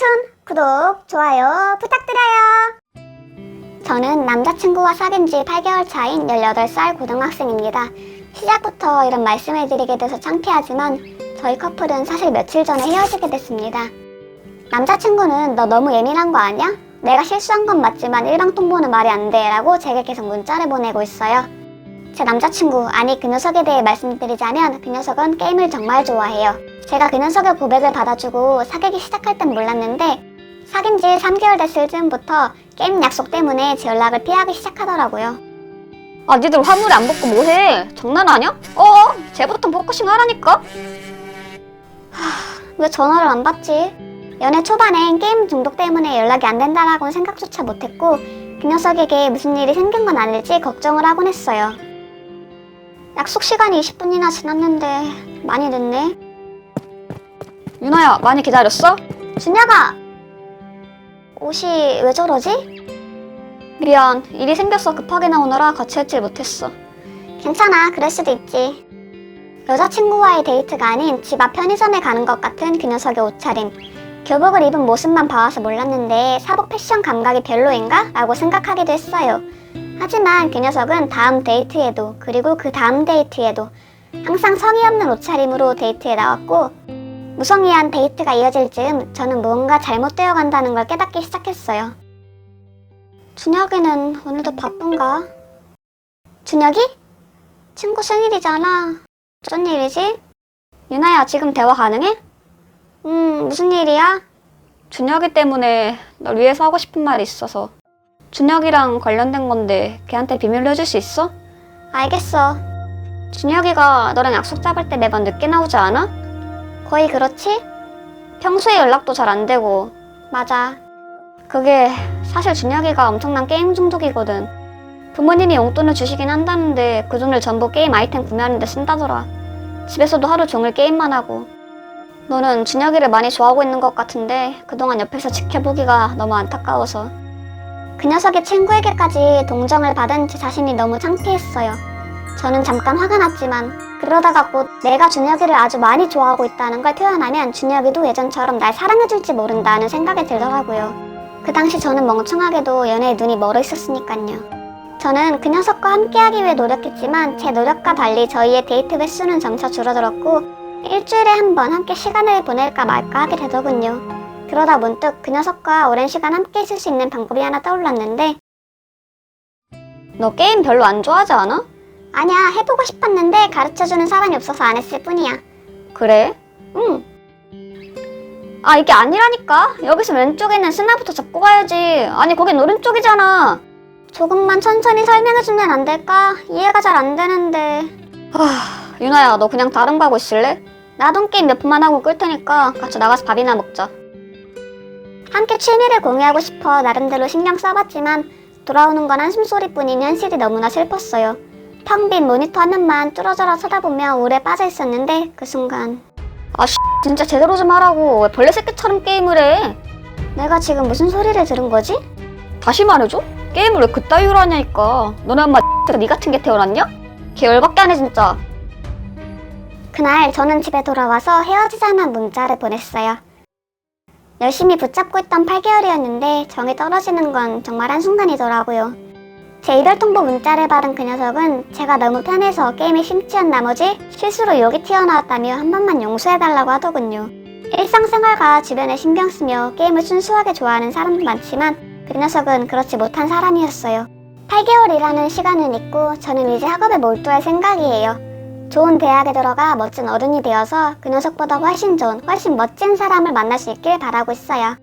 스테이툰 구독, 좋아요 부탁드려요. 저는 남자친구와 사귄 지 8개월 차인 18살 고등학생입니다. 시작부터 이런 말씀을 드리게 돼서 창피하지만 저희 커플은 사실 며칠 전에 헤어지게 됐습니다. 남자친구는 너 너무 예민한 거 아니야? 내가 실수한 건 맞지만 일방 통보는 말이 안 돼. 라고 제게 계속 문자를 보내고 있어요. 제 남자친구, 아니 그 녀석에 대해 말씀드리자면 그 녀석은 게임을 정말 좋아해요. 제가 그 녀석의 고백을 받아주고 사귀기 시작할 땐 몰랐는데 사귄 지 3개월 됐을 즈음부터 게임 약속 때문에 제 연락을 피하기 시작하더라고요. 아, 니들 화물에 안 벗고 뭐해? 장난하냐? 어, 쟤부터 포커싱 하라니까? 왜 전화를 안 받지? 연애 초반엔 게임 중독 때문에 연락이 안 된다라고는 생각조차 못했고 그 녀석에게 무슨 일이 생긴 건 아닐지 걱정을 하곤 했어요. 약속 시간이 20분이나 지났는데 많이 늦네. 유나야, 많이 기다렸어? 준혁아! 옷이 왜 저러지? 미안, 일이 생겨서 급하게 나오느라 같이 했질 못했어. 괜찮아, 그럴 수도 있지. 여자친구와의 데이트가 아닌 집 앞 편의점에 가는 것 같은 그 녀석의 옷차림. 교복을 입은 모습만 봐와서 몰랐는데 사복 패션 감각이 별로인가? 라고 생각하기도 했어요. 하지만 그 녀석은 다음 데이트에도 그리고 그 다음 데이트에도 항상 성의 없는 옷차림으로 데이트에 나왔고 무성의한 데이트가 이어질 즈음 저는 무언가 잘못되어 간다는 걸 깨닫기 시작했어요. 준혁이는 오늘도 바쁜가? 준혁이? 친구 생일이잖아. 무슨 일이지? 유나야, 지금 대화 가능해? 음, 무슨 일이야? 준혁이 때문에 널 위해서 하고 싶은 말이 있어서. 준혁이랑 관련된 건데 걔한테 비밀로 해줄 수 있어? 알겠어. 준혁이가 너랑 약속 잡을 때 매번 늦게 나오지 않아? 거의 그렇지? 평소에 연락도 잘 안 되고. 맞아. 그게 사실 준혁이가 엄청난 게임 중독이거든. 부모님이 용돈을 주시긴 한다는데 그 돈을 전부 게임 아이템 구매하는 데 쓴다더라. 집에서도 하루 종일 게임만 하고. 너는 준혁이를 많이 좋아하고 있는 것 같은데 그동안 옆에서 지켜보기가 너무 안타까워서. 그 녀석의 친구에게까지 동정을 받은 제 자신이 너무 창피했어요. 저는 잠깐 화가 났지만 그러다가 곧 내가 준혁이를 아주 많이 좋아하고 있다는 걸 표현하면 준혁이도 예전처럼 날 사랑해줄지 모른다는 생각이 들더라고요. 그 당시 저는 멍청하게도 연애에 눈이 멀어 있었으니까요. 저는 그 녀석과 함께하기 위해 노력했지만 제 노력과 달리 저희의 데이트 횟수는 점차 줄어들었고 일주일에 한 번 함께 시간을 보낼까 말까 하게 되더군요. 그러다 문득 그 녀석과 오랜 시간 함께 있을 수 있는 방법이 하나 떠올랐는데 너 게임 별로 안 좋아하지 않아? 아니야 해보고 싶었는데 가르쳐주는 사람이 없어서 안 했을 뿐이야. 그래? 응. 아 이게 아니라니까. 여기서 왼쪽에는 스나부터 잡고 가야지. 아니 거긴 오른쪽이잖아. 조금만 천천히 설명해주면 안 될까? 이해가 잘 안 되는데. 하, 유나야 너 그냥 다른 거 하고 있을래? 나돈 게임 몇 분만 하고 끌 테니까 같이 나가서 밥이나 먹자. 함께 취미를 공유하고 싶어 나름대로 신경 써봤지만 돌아오는 건 한숨소리뿐인 현실이 너무나 슬펐어요. 텅빈 모니터 화면만 뚫어져라 쳐다보며 우울에 빠져 있었는데 그 순간 아 씨, 진짜 제대로 좀 하라고. 왜 벌레 새끼처럼 게임을 해? 내가 지금 무슨 소리를 들은 거지? 다시 말해줘? 게임을 왜 그따위로 하냐니까. 너네 엄마 니 같은 게 태어났냐? 걔 열받게 하네 진짜. 그날 저는 집에 돌아와서 헤어지자는 문자를 보냈어요. 열심히 붙잡고 있던 8개월이었는데 정이 떨어지는 건 정말 한순간이더라고요. 제 이별 통보 문자를 받은 그 녀석은 제가 너무 편해서 게임에 심취한 나머지 실수로 욕이 튀어나왔다며 한 번만 용서해달라고 하더군요. 일상생활과 주변에 신경 쓰며 게임을 순수하게 좋아하는 사람도 많지만 그 녀석은 그렇지 못한 사람이었어요. 8개월이라는 시간은 있고 저는 이제 학업에 몰두할 생각이에요. 좋은 대학에 들어가 멋진 어른이 되어서 그 녀석보다 훨씬 좋은, 훨씬 멋진 사람을 만날 수 있길 바라고 있어요.